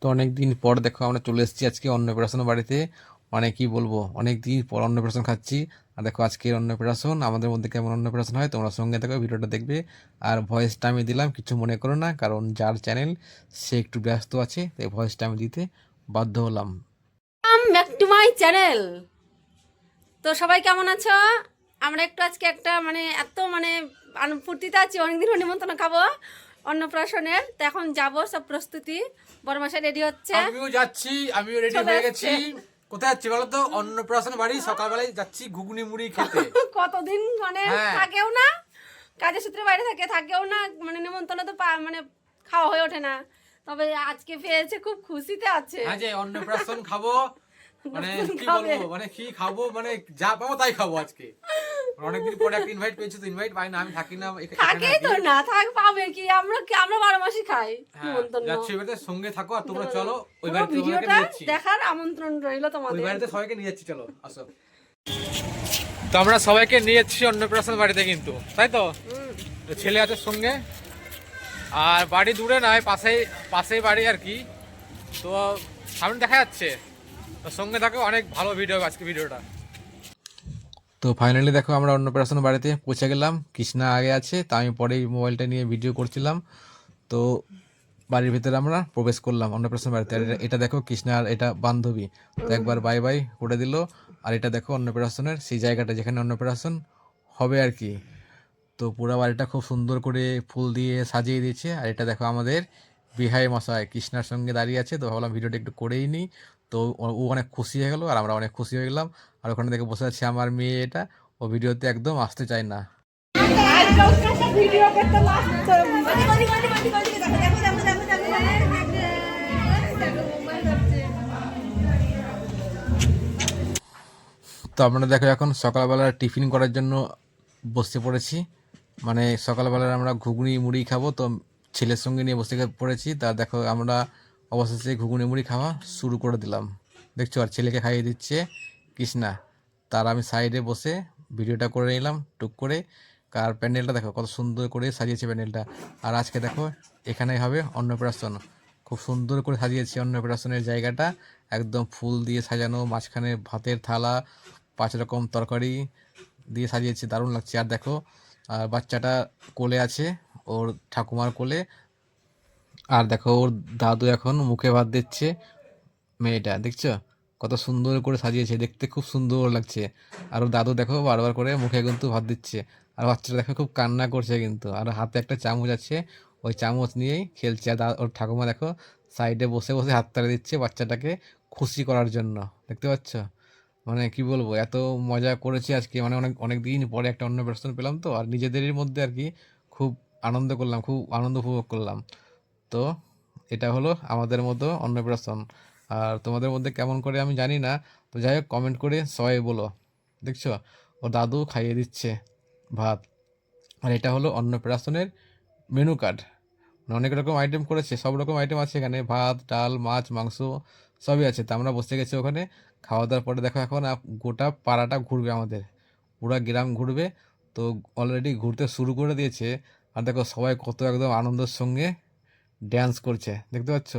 তো অনেক দিন পর দেখো আমরা চলে এসেছি আজকে অন্নপ্রাশন বাড়িতে। মানে কি বলব অনেক দিন পর অন্নপ্রাশন খাচ্ছি। আর দেখো আজকের অন্নপ্রাশন, আমাদের মধ্যে কেমন অন্নপ্রাশন হয় তোমরা সঙ্গে দেখো ভিডিওটা দেখবে। আর ভয়েসটা আমি দিলাম, কিছু মনে করো না, কারণ যার চ্যানেল সে একটু ব্যস্ত আছে, তাই ভয়েসটা আমি দিতে বাধ্য হলাম। চ্যানেল তো সবাই কেমন আছো? আমরা একটু আজকে একটা মানে এত মানে ফুর্তিতে আছি, অনেকদিন নিমন্ত্রণ খাব। অন্নপ্রাশনের তো এখন যাব সব প্রস্তুতি। রেডি হচ্ছে। আমিও যাচ্ছি আমিও রেডি হয়ে গেছি। কোথায় যাচ্ছি বলো তো? অন্নপ্রাশন বাড়ি সকালবেলায় যাচ্ছি ঘুগনি মুড়ি খেতে। কতদিন মানে হ্যাঁ। থাকেও না? কাজের সূত্রে বাইরে থাকে থাকেও না মানে নিমন্ত্রণ তো মানে খাওয়া হয়ে ওঠে না। তবে আজকে পেয়েছে খুব খুশিতে আছে। আজ এই অন্নপ্রাশন খাব মানে কি বলব মানে কি খাব মানে যা পাবো তাই খাব আজকে। অনেকদিন পরে একটা ইনভাইট পেয়েছি তো ইনভাইট পাই না আমি থাকি না থাকেই তো না থাক পাবে কি আমরা কি আমরা বারো মাসই খাই হ্যাঁ, নিমন্ত্রণ। যাচ্ছি এবারে সঙ্গে থাকো আর তোমরা চলো ওই বাড়িতে ভিডিওটা দেখার আমন্ত্রণ রইল ওই বাড়িতে সবাইকে নিয়ে যাচ্ছি চলো আসো। তো আমরা সবাইকে নিয়ে যাচ্ছি অন্নপ্রাশন বাড়িতে কিন্তু তাই তো? ছেলে আছে সঙ্গে আর বাড়ি দূরে নয় পাশেই পাশেই বাড়ি আর কি। তো সামনে দেখা যাচ্ছে। তো সঙ্গে থাকো অনেক ভালো ভিডিও আজকে ভিডিওটা তো ফাইনালি দেখো আমরা অন্নপ্রাশন বাড়িতে পৌঁছে গেলাম। কৃষ্ণা আগে আছে, তা আমি পরেই মোবাইলটা নিয়ে ভিডিও করছিলাম। তো বাড়ির ভিতরে আমরা প্রবেশ করলাম অন্নপ্রাশন বাড়িতে। আর এটা- দেখো কৃষ্ণার এটা বান্ধবী। তো একবার বাই বাই করে দিল। আর এটা দেখো অন্নপ্রাশনের সেই জায়গাটা যেখানে অন্নপ্রাশন হবে আর কি। তো পুরো বাড়িটা খুব সুন্দর করে ফুল দিয়ে সাজিয়ে দিয়েছে। আর এটা দেখো আমাদের বিহাই মশাই, কৃষ্ণার সঙ্গে দাঁড়িয়ে আছে। তো ভাবলাম ভিডিওটা একটু করেই নিই। তো ও অনেক খুশি হয়ে গেলো, আর আমরা অনেক খুশি হয়ে গেলাম। আর ওখানে দেখে বসে আছে আমার মেয়ে এটা, ও ভিডিওতে একদম আসতে চায় না। তো আপনারা দেখো এখন সকালবেলা টিফিন করার জন্য বসে পড়েছি। মানে সকালবেলায় আমরা ঘুগনি মুড়ি খাব, তো ছেলের সঙ্গে নিয়ে বসে পড়েছি। তা দেখো আমরা অবশেষে ঘুগনি মুড়ি খাওয়া শুরু করে দিলাম। দেখছ, আর ছেলেকে খাইয়ে দিচ্ছে। কৃষ্ণা। তার আমি সাইডে বসে ভিডিওটা করে নিলাম, টুক করে। আর প্যান্ডেলটা দেখো, কত সুন্দর করে সাজিয়েছে প্যান্ডেলটা। আর আজকে দেখো এখানেই হবে অন্নপ্রাশন। খুব সুন্দর করে সাজিয়েছে অন্নপ্রাশনের জায়গাটা। একদম ফুল দিয়ে সাজানো, মাঝখানে ভাতের থালা, পাঁচ রকম তরকারি দিয়ে সাজিয়েছে, দারুণ লাগছে। আর দেখো, আর বাচ্চাটা কোলে আছে, ওর ঠাকুমার কোলে। আর দেখো, ওর দাদু এখন মুখে ভাত দিচ্ছে, মেয়েটা, দেখছ? কত সুন্দর করে সাজিয়েছে, দেখতে খুব সুন্দর লাগছে। আর দাদু দেখো বারবার করে মুখে কিন্তু ভাত দিচ্ছে। আর বাচ্চাটা দেখো খুব কান্না করছে কিন্তু। আর হাতে একটা চামচ আছে, ওই চামচ নিয়েই খেলছে। আর ওর ঠাকুমা দেখো সাইডে বসে বসে হাত তাড়ি দিচ্ছে বাচ্চাটাকে খুশি করার জন্য। দেখতে পাচ্ছ? মানে কি বলব, এত মজা করেছি আজকে। মানে অনেক অনেক দিন পরে একটা অন্য অন্নপ্রাশন পেলাম তো। আর নিজেদেরই মধ্যে আর কি খুব আনন্দ করলাম, খুব আনন্দ উপভোগ করলাম। তো এটা হলো আমাদের মতো অন্নপ্রাশন আর তোমাদের মধ্যে কেমন করে আমি জানি না। তো যাই হোক কমেন্ট করে সবাই বলো। দেখছ? ও দাদু খাইয়ে দিচ্ছে ভাত। আর এটা হলো অন্নপ্রাশনের মেনু কার্ড মানে অনেক রকম আইটেম করেছে, সব রকম আইটেম আছে এখানে। ভাত, ডাল, মাছ, মাংস সবই আছে। তা আমরা বসে গেছি ওখানে। খাওয়া দাওয়ার পরে দেখো এখন গোটা পাড়াটা ঘুরবে আমাদের। পুরো গ্রাম ঘুরবে। তো অলরেডি ঘুরতে শুরু করে দিয়েছে। আর দেখো সবাই কত একদম আনন্দের সঙ্গে ড্যান্স করছে। দেখতে পাচ্ছ?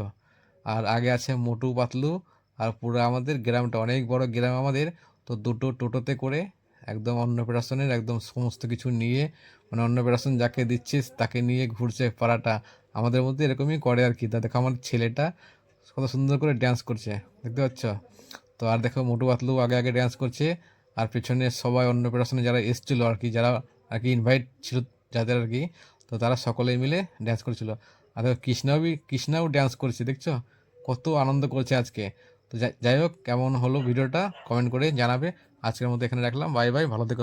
আর আগে আছে মোটু পাতলু আর পুরো আমাদের গ্রামটা, অনেক বড় গ্রাম আমাদের। তো দুটো টোটোতে করে একদম অন্নপ্রাশনের একদম সমস্ত কিছু নিয়ে মানে অন্নপ্রাশন যাকে দিচ্ছিস তাকে নিয়ে ঘুরছে পাড়াটা। আমাদের মধ্যে এরকমই করে আর কি। তা দেখো আমার ছেলেটা কত সুন্দর করে ড্যান্স করছে, দেখতে পাচ্ছ? তো আর দেখো মোটু পাতলু আগে আগে ড্যান্স করছে আর পেছনে সবাই অন্নপ্রাশনে যারা এসেছিল আর কি, যারা আর কি ইনভাইট ছিল যাদের আর কি, তো তারা সকলেই মিলে ড্যান্স করছিল। আর দেখো কৃষ্ণাও বি কৃষ্ণাও ড্যান্স করছে, দেখছ? কত আনন্দ করছে আজকে। তো যাই হোক, কেমন হলো ভিডিওটা কমেন্ট করে জানাবে। আজকের মতো এখানে রাখলাম। বাই বাই ভালো থেকো